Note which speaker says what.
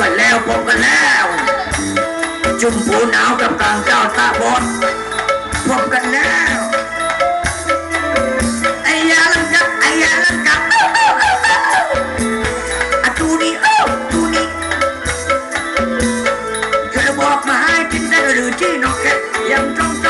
Speaker 1: กันแล้วพบกันแล้ว จุ่มผู้หนาวกับกลางเจ้าตาบอดพบกันแล้วไอ้ยาลังกับไอ้ยาลังกับอะตูนี่โอ้ตูนี่เธอบอกมาให้กินได้หรือที่นอกแค่ยังต้องใจ